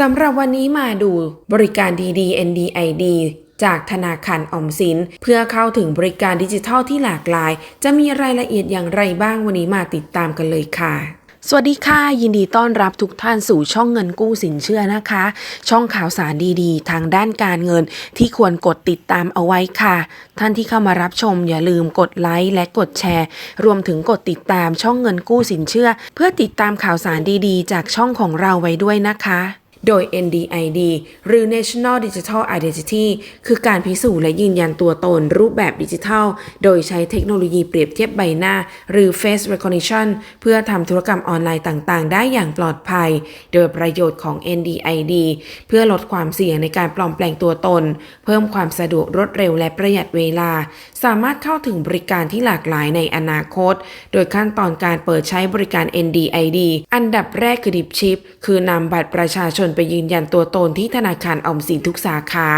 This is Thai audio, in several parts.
สำหรับวันนี้มาดูบริการดี ๆ NDID จากธนาคารออมสิน เพื่อเข้าถึงบริการดิจิทัลที่หลากหลาย จะมีรายละเอียดอย่างไรบ้างวันนี้มาติดตามกันเลยค่ะสวัสดีค่ะ ยินดีต้อนรับทุกท่านสู่ช่องเงินกู้สินเชื่อนะคะ ช่องข่าวสารดีๆ ทางด้านการเงินที่ควรกดติดตามเอาไว้ค่ะ ท่านที่เข้ามารับชมอย่าลืมกดไลค์และกดแชร์ รวมถึงกดติดตามช่องเงินกู้สินเชื่อ เพื่อติดตามข่าวสารดีๆ จากช่องของเราไว้ด้วยนะคะ โดย NDID หรือ National Digital Identity คือการพิสูจน์และยืนยันตัวตนรูปแบบดิจิทัล โดยใช้เทคโนโลยีเปรียบเทียบใบหน้า หรือ Face Recognition เพื่อทำธุรกรรมออนไลน์ต่างๆ ได้อย่างปลอดภัย โดยประโยชน์ของ NDID เพื่อลดความเสี่ยงในการปลอมแปลงตัวตน เพิ่มความสะดวกรวดเร็วและประหยัดเวลา สามารถเข้าถึงบริการที่หลากหลายในอนาคต โดยขั้นตอนการเปิดใช้บริการ NDID อันดับแรกคือดิบชิป คือนำบัตรประชาชนไปยืนยันตัวตนที่ธนาคารออมสินทุกสาขา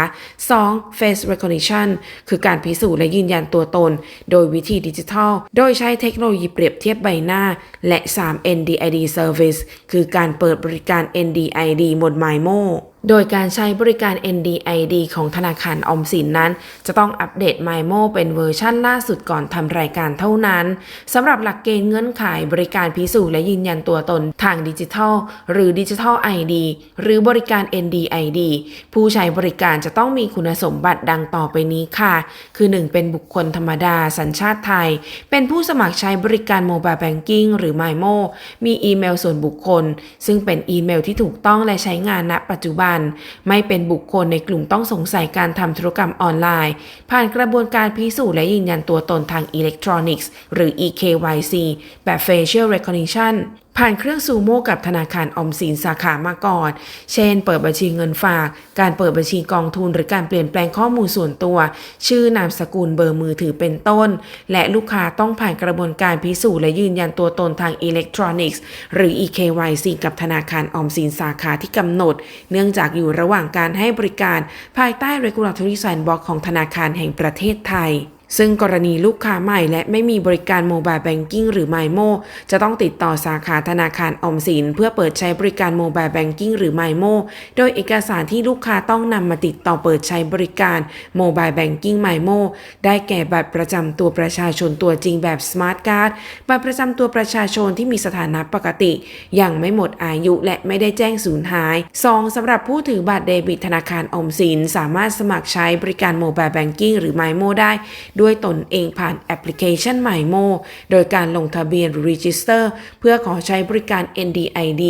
2. Face Recognition คือการพิสูจน์และยืนยันตัวตน โดยวิธีดิจิทัล โดยใช้เทคโนโลยีเปรียบเทียบใบหน้า และ 3. NDID Service คือการเปิดบริการ NDID บน MyMo โโดยการใช้บริการ NDID ของธนาคารออมสินนั้น จะต้องอัปเดต MyMo เป็นเวอร์ชั่นล่าสุดก่อนทำรายการเท่านั้นสำหรับหลักเกณฑ์เงื่อนไขบริการพิสูจน์และยืนยันตัวตนทางดิจิทัล หรือดิจิทัล ID หรือบริการ NDID ผู้ใช้บริการจะต้องมีคุณสมบัติดังต่อไปนี้ค่ะ คือ 1. เป็นบุคคลธรรมดาสัญชาติไทย เป็นผู้สมัครใช้บริการ Mobile Banking หรือ MyMo มีอีเมลส่วนบุคคล ซึ่งเป็นอีเมลที่ถูกต้องและใช้งานณปัจจุบันไม่เป็นบุคคลในกลุ่มต้องสงสัยการทำธุรกรรมออนไลน์ ผ่านกระบวนการพิสูจน์และยืนยันตัวตนทางอิเล็กทรอนิกส์ หรือ eKYC แบบ Facial Recognition ผ่านเครื่องซูโม่กับธนาคารอมสินสาขามาก่อน เช่น เปิดบัญชีเงินฝาก การเปิดบัญชีกองทุน หรือการเปลี่ยนแปลงข้อมูลส่วนตัว ชื่อนามสกุลเบอร์มือถือเป็นต้น และลูกค้าต้องผ่านกระบวนการพิสูจน์และยืนยันตัวตนทางอิเล็กทรอนิกส์ หรือ eKYC กับธนาคารออมสินสาขาที่กำหนด เนื่องจากอยู่ระหว่างการให้บริการ ภายใต้ Regulatory Sandbox ของธนาคารแห่งประเทศไทย ซึ่งกรณีลูกค้าใหม่และไม่มีบริการโมบายแบงกิ้งหรือ MyMo จะต้องติดต่อสาขาธนาคารออมสิน เพื่อเปิดใช้บริการโมบายแบงกิ้งหรือ MyMo โดยเอกสารที่ลูกค้าต้องนำมาติดต่อเปิดใช้บริการโมบายแบงกิ้ง MyMo ได้แก่บัตรประจำตัวประชาชนตัวจริงแบบ Smart Card บัตรประจำตัวประชาชนที่มีสถานะปกติ ยังไม่หมดอายุและไม่ได้แจ้งสูญหาย 2. สำหรับผู้ถือบัตรเดบิตธนาคารออมสิน สามารถสมัครใช้บริการโมบายแบงกิ้งหรือ MyMo ได้ด้วยตนเองผ่านแอปพลิเคชัน MyMo โดยการลงทะเบียน Register เพื่อขอใช้บริการ NDID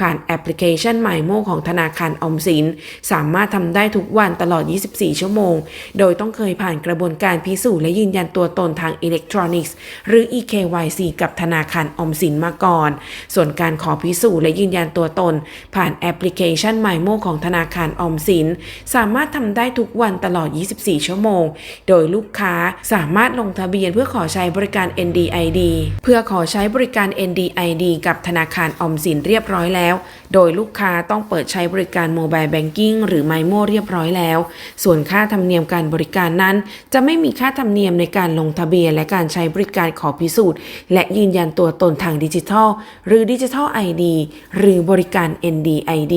ผ่านแอปพลิเคชัน MyMo ของธนาคารออมสิน สามารถทำได้ทุกวันตลอด 24 ชั่วโมง โดยต้องเคยผ่านกระบวนการพิสูจน์และยืนยันตัวตนทางอิเล็กทรอนิกส์ หรือ eKYC กับธนาคารออมสินมาก่อน ส่วนการขอพิสูจน์และยืนยันตัวตน ผ่านแอปพลิเคชัน MyMo ของธนาคารออมสิน สามารถทำได้ทุกวันตลอด 24 ชั่วโมง โดยลูกค้าสามารถลงทะเบียนเพื่อขอใช้บริการ NDID เพื่อขอใช้บริการ NDID กับธนาคารออมสินเรียบร้อยแล้ว โดยลูกค้าต้องเปิดใช้บริการ Mobile Banking หรือ MyMo เรียบร้อยแล้ว ส่วนค่าธรรมเนียมการบริการนั้น จะไม่มีค่าธรรมเนียมในการลงทะเบียนและการใช้บริการขอพิสูจน์ และยืนยันตัวตนทางดิจิทัล หรือดิจิทัล ID หรือบริการ NDID